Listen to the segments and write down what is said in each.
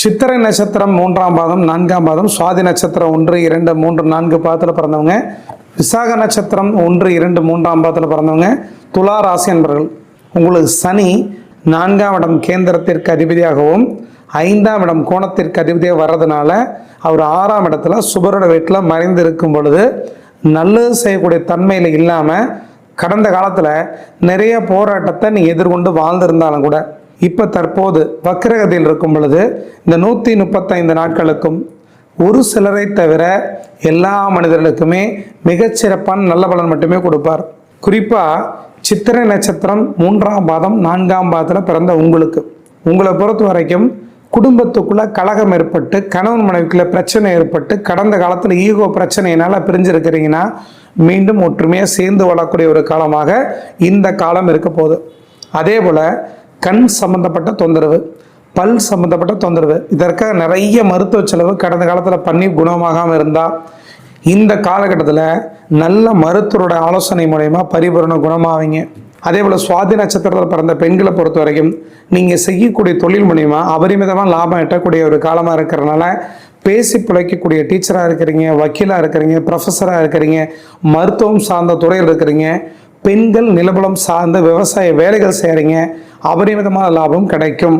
சித்திரை நட்சத்திரம் மூன்றாம் பாதம் நான்காம் பாதம் சுவாதி நட்சத்திரம் ஒன்று இரண்டு மூன்று நான்கு பாதத்தில் பிறந்தவங்க. விசாக நட்சத்திரம் ஒன்று இரண்டு மூன்றாம் பாதத்தில் பிறந்தவங்க. துலா ராசி என்பர்கள் உங்களுக்கு சனி நான்காம் இடம் கேந்திரத்திற்கு அதிபதியாகவும் ஐந்தாம் இடம் கோணத்திற்கு அதிபதியாக வர்றதுனால அவர் ஆறாம் இடத்துல சுபரோட வீட்டில் மறைந்து இருக்கும் பொழுது நல்லது செய்யக்கூடிய தன்மையில் இல்லாமல் கடந்த காலத்தில் நிறைய போராட்டத்தை நீ எதிர்கொண்டு வாழ்ந்திருந்தாலும் கூட இப்போ தற்போது வக்கிரகதியில் இருக்கும் பொழுது இந்த நூற்றி முப்பத்தைந்து நாட்களுக்கும் ஒரு சிலரை தவிர எல்லா மனிதர்களுக்குமே மிகச்சிறப்பான நல்ல பலன் மட்டுமே கொடுப்பார். குறிப்பாக சித்திரை நட்சத்திரம் மூன்றாம் பாதம் நான்காம் பாதத்தில் பிறந்த உங்களுக்கு. உங்களை பொறுத்த வரைக்கும் குடும்பத்துக்குள்ளே கலகம் ஏற்பட்டு கணவன் மனைவிக்குள்ள பிரச்சனை ஏற்பட்டு கடந்த காலத்தில் ஈகோ பிரச்சனையினால் பிரிஞ்சிருக்கிறீங்கன்னா மீண்டும் ஒற்றுமையாக சேர்ந்து வாழக்கூடிய ஒரு காலமாக இந்த காலம் இருக்க போகுது. அதே போல் கண் சம்பந்தப்பட்ட தொந்தரவு பல் சம்பந்தப்பட்ட தொந்தரவு. இதற்காக நிறைய மருத்துவ செலவு கடந்த காலத்தில் பண்ணி குணமாகாமல் இருந்தால் இந்த காலகட்டத்தில் நல்ல மருத்துவரோட ஆலோசனை மூலயமா பரிபூரண குணமாவீங்க. அதே போல் சுவாதி நட்சத்திரத்தில் பிறந்த பெண்களை பொறுத்த வரைக்கும் நீங்கள் செய்யக்கூடிய தொழில் மூலிமா அபரிமிதமாக லாபம் எட்டக்கூடிய ஒரு காலமாக இருக்கிறனால பேசி பிழைக்கக்கூடிய டீச்சராக இருக்கிறீங்க வக்கீலாக இருக்கிறீங்க ப்ரொஃபஸராக இருக்கிறீங்க மருத்துவம் சார்ந்த துறையில் இருக்கிறீங்க பெண்கள் நிலபலம் சார்ந்த விவசாய வேலைகள் செய்கிறீங்க அபரிமிதமான லாபம் கிடைக்கும்.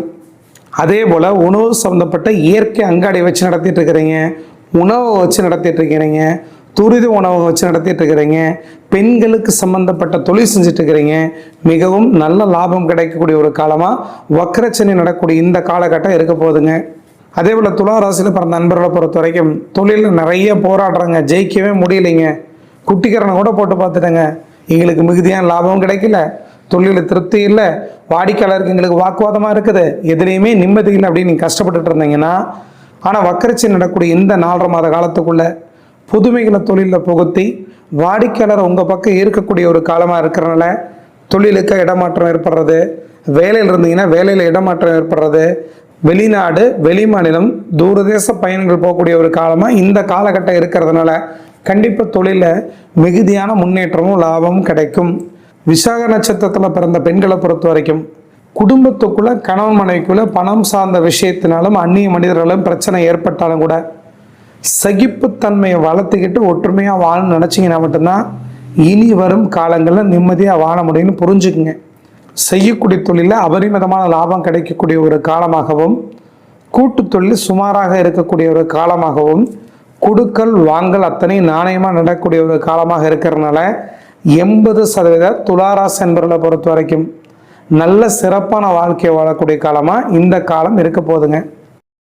அதே போல் உணவு சம்மந்தப்பட்ட இயற்கை அங்காடி வச்சு நடத்திட்டு இருக்கிறீங்க உணவை வச்சு நடத்திட்டு இருக்கிறீங்க துரித உணவை வச்சு நடத்திட்டு இருக்கிறீங்க பெண்களுக்கு சம்பந்தப்பட்ட தொழில் செஞ்சுட்டு இருக்கிறீங்க மிகவும் நல்ல லாபம் கிடைக்கக்கூடிய ஒரு காலமாக வக்கரச்சனை நடக்கக்கூடிய இந்த காலகட்டம் இருக்க போகுதுங்க. அதே போல் துலா ராசியில் பிறந்த நண்பர்களை பொறுத்த வரைக்கும் தொழிலில் நிறைய போராடுறாங்க ஜெயிக்கவே முடியலைங்க. குட்டிக்கரனை கூட போட்டு பார்த்துட்டேங்க. எங்களுக்கு மிகுதியான லாபமும் கிடைக்கல. தொழிலில் திருப்தி இல்லை. வாடிக்கையாளருக்கு எங்களுக்கு வாக்குவாதமாக இருக்குது. எதுலேயுமே நிம்மதி இல்லை அப்படின்னு நீங்கள் கஷ்டப்பட்டுட்டு இருந்தீங்கன்னா ஆனால் வக்கரச்சி நடக்கக்கூடிய இந்த நாலரை மாத காலத்துக்குள்ளே புதுமைகளை தொழிலில் புகுத்தி வாடிக்கையாளர் உங்கள் பக்கம் இருக்கக்கூடிய ஒரு காலமாக இருக்கிறனால தொழிலுக்கு இடமாற்றம் ஏற்படுறது வேலையில் இருந்தீங்கன்னா வேலையில் இடமாற்றம் ஏற்படுறது வெளிநாடு வெளிமாநிலம் தூரதேச பயணங்கள் போகக்கூடிய ஒரு காலமாக இந்த காலகட்டம் இருக்கிறதுனால கண்டிப்பாக தொழிலில் மிகுதியான முன்னேற்றமும் லாபமும் கிடைக்கும். விசாக நட்சத்திரத்தில் பிறந்த பெண்களை பொறுத்த வரைக்கும் குடும்பத்துக்குள்ள கணவன் மனைவிக்குள்ள பணம் சார்ந்த விஷயத்தினாலும் அந்நிய மனிதர்களும் பிரச்சனை ஏற்பட்டாலும் கூட சகிப்புத்தன்மையை வளர்த்துக்கிட்டு ஒற்றுமையாக வாழணும்னு நினச்சிங்கன்னா மட்டும்தான் இனி வரும் காலங்களில் நிம்மதியாக வாழ முடியும்னு புரிஞ்சுக்குங்க. செய்யக்கூடிய தொழிலில் அபரிமிதமான லாபம் கிடைக்கக்கூடிய ஒரு காலமாகவும் கூட்டு தொழில் சுமாராக இருக்கக்கூடிய ஒரு காலமாகவும் குடுக்கல் வாங்கல் அத்தனை நாணயமாக நடக்கக்கூடிய ஒரு காலமாக இருக்கிறதுனால எண்பது சதவீத துளாராசி என்பர்களை பொறுத்த வரைக்கும் நல்ல சிறப்பான வாழ்க்கையை வாழக்கூடிய காலமாக இந்த காலம் இருக்க போகுதுங்க.